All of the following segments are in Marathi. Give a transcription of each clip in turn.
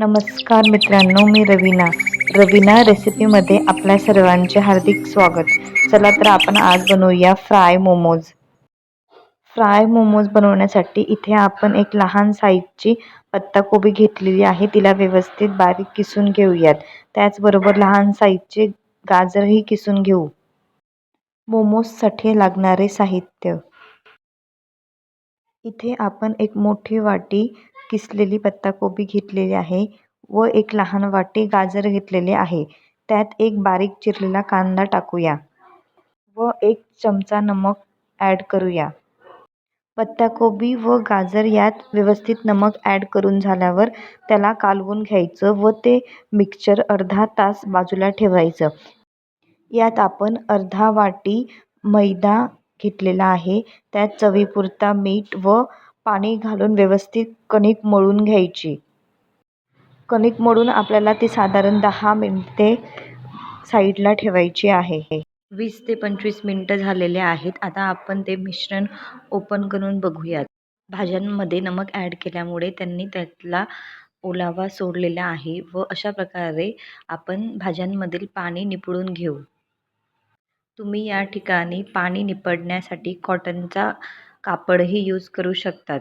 नमस्कार मित्रांनो मी रवीना. रवीना रेसिपीमध्ये आपल्या सर्वांचे हार्दिक स्वागत. चला तर आपण आज बनवूया फ्राय मोमोज. फ्राय मोमोज बनवण्यासाठी इथे आपण एक लहान साईजची पत्ताकोबी घेतलेली आहे. तिला व्यवस्थित बारीक किसून घेऊयात. त्याचबरोबर लहान साईजचे गाजरही किसून घेऊ. मोमोजसाठी लागणारे साहित्य. इथे आपण एक मोठी वाटी किसलेली पत्ताकोबी घेतलेली आहे व एक लहान वाटी गाजर घेतलेले आहे. त्यात एक बारीक चिरलेला कांदा टाकूया व एक चमचा नमक ॲड करूया. पत्ताकोबी व गाजर यात व्यवस्थित नमक ॲड करून झाल्यावर त्याला कालवून घ्यायचं व ते मिक्सचर अर्धा तास बाजूला ठेवायचं. यात आपण अर्धा वाटी मैदा घेतलेला आहे. त्यात चवीपुरता मीठ व पाणी घालून व्यवस्थित कणिक मळून घ्यायची. कणिक मळून आपल्याला ती साधारण दहा मिनटे साईडला ठेवायची आहे. वीस ते पंचवीस मिनटं झालेले आहेत. आता आपण ते मिश्रण ओपन करून बघूयात. भाज्यांमध्ये नमक ॲड केल्यामुळे त्यांनी त्यातला ओलावा सोडलेला आहे व अशा प्रकारे आपण भाज्यांमधील पाणी निपडून घेऊ. तुम्ही या ठिकाणी पाणी निपडण्यासाठी कॉटनचा कापडही यूज करू शकतात.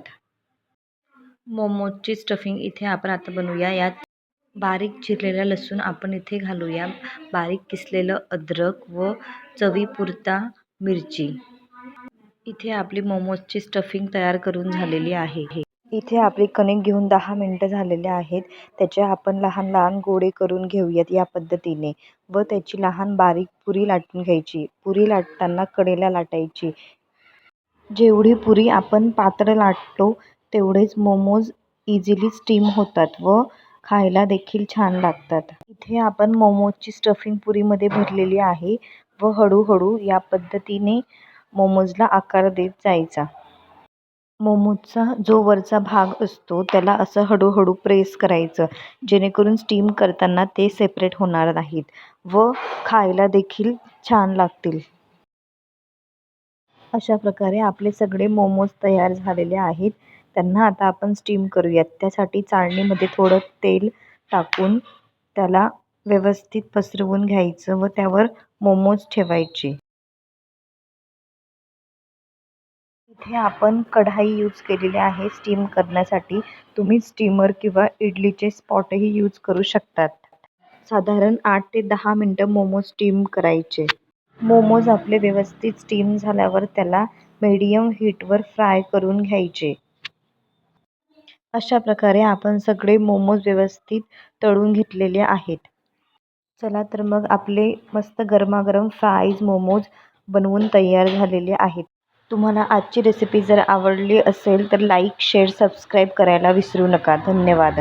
मोमोजची स्टफिंग इथे आपण आता बनवूया. यात बारीक चिरलेला लसूण आपण इथे घालूया. बारीक किसलेलं अद्रक व चवीपुरता मिरची. इथे आपली मोमोजची स्टफिंग तयार करून झालेली आहे. इथे आपली कणिक घेऊन दहा मिनटं झालेले आहेत. त्याचे आपण लहान लहान गोळे करून घेऊयात या पद्धतीने व त्याची लहान बारीक पुरी लाटून घ्यायची. पुरी लाटताना कडेला लाटायची. जेवढी पुरी आपण पातळ लाटतो तेवढेच मोमोज इझिली स्टीम होतात व खायला देखील छान लागतात. इथे आपण मोमोजची स्टफिंग पुरीमध्ये भरलेली आहे व हळूहळू या पद्धतीने मोमोजला आकार देत जायचा. मोमोजचा जो वरचा भाग असतो त्याला असं हळूहळू प्रेस करायचं जेणेकरून स्टीम करताना ते सेपरेट होणार नाहीत व खायला देखील छान लागतील. अशा प्रकारे आपले सगळे मोमोज तयार झालेले आहेत. त्यांना आता आपण स्टीम करूयात. त्यासाठी चाळणीमध्ये थोडं तेल टाकून त्याला व्यवस्थित पसरवून घ्यायचं व त्यावर मोमोज ठेवायचे. इथे आपण कढाई यूज केलेली आहे स्टीम करण्यासाठी. तुम्ही स्टीमर किंवा इडलीचे स्पॉटही यूज करू शकतात. साधारण आठ ते दहा मिनटं मोमोज स्टीम करायचे. मोमोज आपले व्यवस्थित स्टीम झाल्यावर त्याला मीडियम हीटवर फ्राय करून घ्यायचे. अशा प्रकारे आपण सगळे मोमोज व्यवस्थित तळून घेतलेले आहेत. चला तर मग आपले मस्त गरमागरम फ्राईज मोमोज बनवून तयार झालेले आहेत. तुम्हाला आजची रेसिपी जर आवडली असेल तर लाईक शेअर सबस्क्राईब करायला विसरू नका. धन्यवाद.